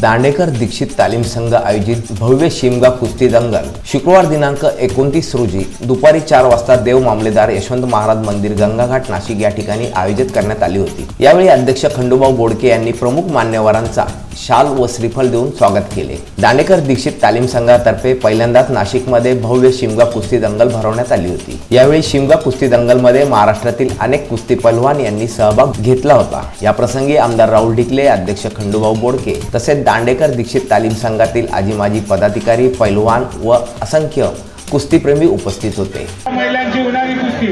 दांडेकर दीक्षित तालीम संघ आयोजित भव्य शिमगा कुस्ती दंगल शुक्रवार दिनांक एकोणतीस रोजी दुपारी चार वाजता देव मामलेदार यशवंत महाराज मंदिर गंगाघाट नाशिक या ठिकाणी आयोजित करण्यात आली होती. यावेळी अध्यक्ष खंडूभाऊ बोडके यांनी प्रमुख मान्यवरांचा शाल व श्रीफळ देऊन स्वागत केले. दांडेकर दीक्षित तालीम संघातर्फे पहिल्यांदाच नाशिकमध्ये भव्य शिमगा कुस्ती दंगल भरवण्यात आली होती. यावेळी शिमगा कुस्ती दंगलमध्ये महाराष्ट्रातील अनेक कुस्ती पहलवान यांनी सहभाग घेतला होता. या प्रसंगी आमदार राहुल ढिकले अध्यक्ष खंडूभाऊ बोडके तसेच दांडेकर दीक्षित तालीम संघातील आजी माजी पदाधिकारी पैलवान व असंख्य कुस्तीप्रेमी उपस्थित होते. महिलांची होणारी कुस्ती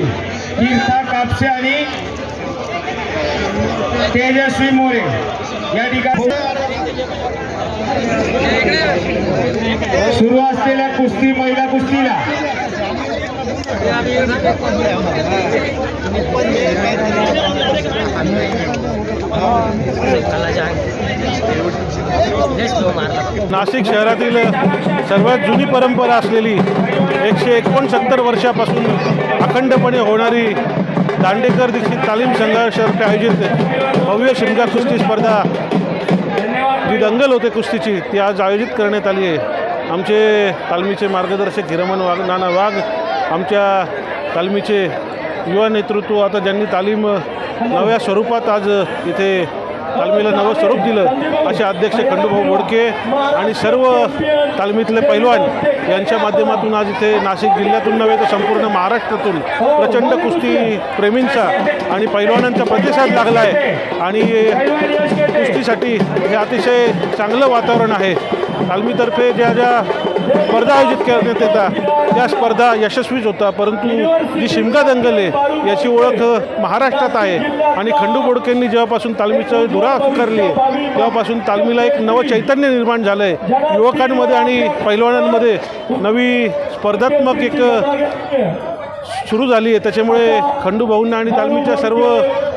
कापसे आणि तेजस्वी मोरे या ठिकाणी सुरू असलेल्या कुस्ती महिला कुस्तीला. नाशिक शहरातील सर्वात जुनी परंपरा असलेली एकशे एकोणसत्तर वर्षापासून अखंडपणे होणारी दांडेकर दीक्षित तालीम संघर्षातर्फे आयोजित भव्य शिमगा कुस्ती स्पर्धा दंगल होते कुस्तीची ती आज आयोजित करण्यात आली आहे. आमचे तालमीचे मार्गदर्शक हिरमन वाघ नाना वाघ आमच्या तालमीचे युवा नेतृत्व आता ज्यांनी तालीम नव्या स्वरूपात आज इथे तालमीला नवं स्वरूप दिलं. असे अध्यक्ष खंडूभाऊ बोडके आणि सर्व तालमीतले पैलवान यांच्या माध्यमातून आज इथे नाशिक जिल्ह्यातून नव्हे तर संपूर्ण महाराष्ट्रातून प्रचंड कुस्ती प्रेमींचा आणि पैलवानांचा प्रतिसाद लागला आहे. आणि कुस्तीसाठी हे अतिशय चांगलं वातावरण आहे. तालमीतर्फे ज्या ज्या स्पर्धा आयोजित करण्यात येतात त्या स्पर्धा यशस्वीच होता परंतु जी शिमगा दंगल आहे याची ओळख महाराष्ट्रात आहे. आणि खंडू बोडकेंनी जेव्हापासून तालमीचं धुरा करली आहे तेव्हापासून तालमीला एक नवं चैतन्य निर्माण झालं आहे युवकांमध्ये आणि पैलवानांमध्ये नवी स्पर्धात्मक एक सुरू झाली आहे. त्याच्यामुळे खंडू भाऊंना आणि तालमीच्या सर्व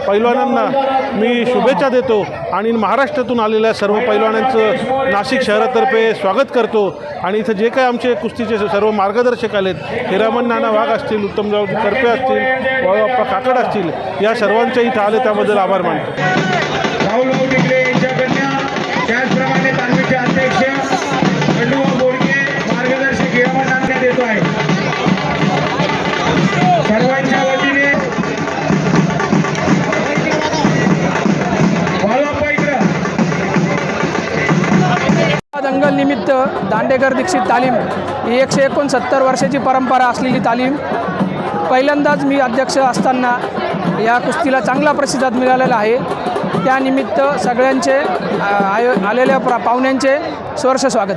पैलवानांना मी शुभेच्छा देतो आणि महाराष्ट्रातून आलेल्या सर्व पैलवानांचं नाशिक शहरातर्फे स्वागत करतो. आणि इथं जे काही आमचे कुस्तीचे सर्व मार्गदर्शक आलेत हिरामन नाना वाघ असतील उत्तमरावजी करपे असतील बाप्पा काकड असतील या सर्वांच्या इथं आले त्याबद्दल आभार मानतो. दंगल निमित्त दांडेकर दीक्षित तालीम ही एकशे एकोणसत्तर वर्षाची परंपरा असलेली तालीम पहिल्यांदाच मी अध्यक्ष असताना या कुस्तीला चांगला प्रतिसाद मिळालेला आहे. त्यानिमित्त सगळ्यांचे आयो आलेल्या प्रा पाहुण्यांचे सहर्ष स्वागत.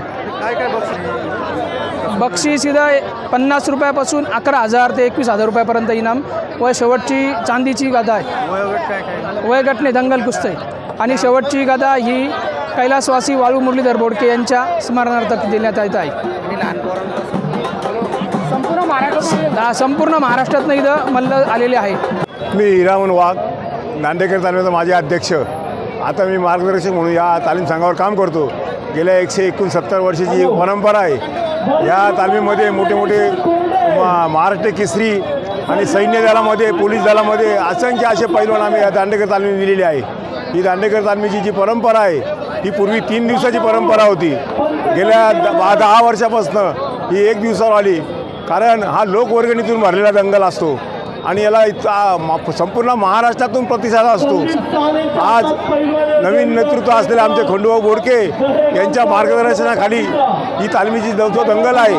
बक्षीस? इथं पन्नास रुपयापासून अकरा हजार ते एकवीस हजार रुपयापर्यंत इनाम व शेवटची चांदीची गादा आहे. वयगटणे दंगल कुस्ती आणि शेवटची गादा ही कैलासवासी वाळू मुरलीधर बोडके यांच्या स्मरणार्थ देण्यात येत आहे. संपूर्ण महाराष्ट्र संपूर्ण महाराष्ट्रातनं इथं मल्ल आलेले आहे. मी हिरामन वाघ नांदेकर तालमीचा माझे अध्यक्ष. आता मी मार्गदर्शक म्हणून या तालीम संघावर काम करतो. गेल्या एकशे एकोणसत्तर वर्षाची परंपरा आहे या तालमीमध्ये मोठे मोठे महाराष्ट्र केसरी आणि सैन्य दलामध्ये पोलीस दलामध्ये असंख्य असे पैलवान आम्ही या दांडेकर तालमी दिलेली आहे. ही दांडेकर तालमीची जी परंपरा आहे ही पूर्वी तीन दिवसाची परंपरा होती. गेल्या द- बा- दहा वर्षापासनं ही एक दिवसावर आली. कारण हा लोकवर्गणीतून भरलेला दंगल असतो. आणि याला इतका संपूर्ण महाराष्ट्रातून प्रतिसाद असतो. आज नवीन नेतृत्व असलेले आमचे खंडूभाऊ बोडके यांच्या मार्गदर्शनाखाली ही तालमीची जो दंगल आहे.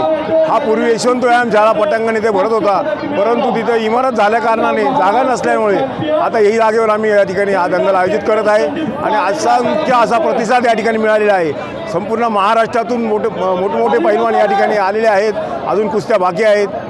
हा पूर्वी यशवंत व्यायाम शाळा पटांगण इथे भरत होता. परंतु तिथं इमारत झाल्याकारणाने जागा नसल्यामुळे आता यही जागेवर आम्ही या ठिकाणी हा दंगल आयोजित करत आहे. आणि असंख्य असा प्रतिसाद या ठिकाणी मिळालेला आहे. संपूर्ण महाराष्ट्रातून मोठे मोठमोठे पैलवान या ठिकाणी आलेले आहेत. अजून कुस्त्या बाकी आहेत.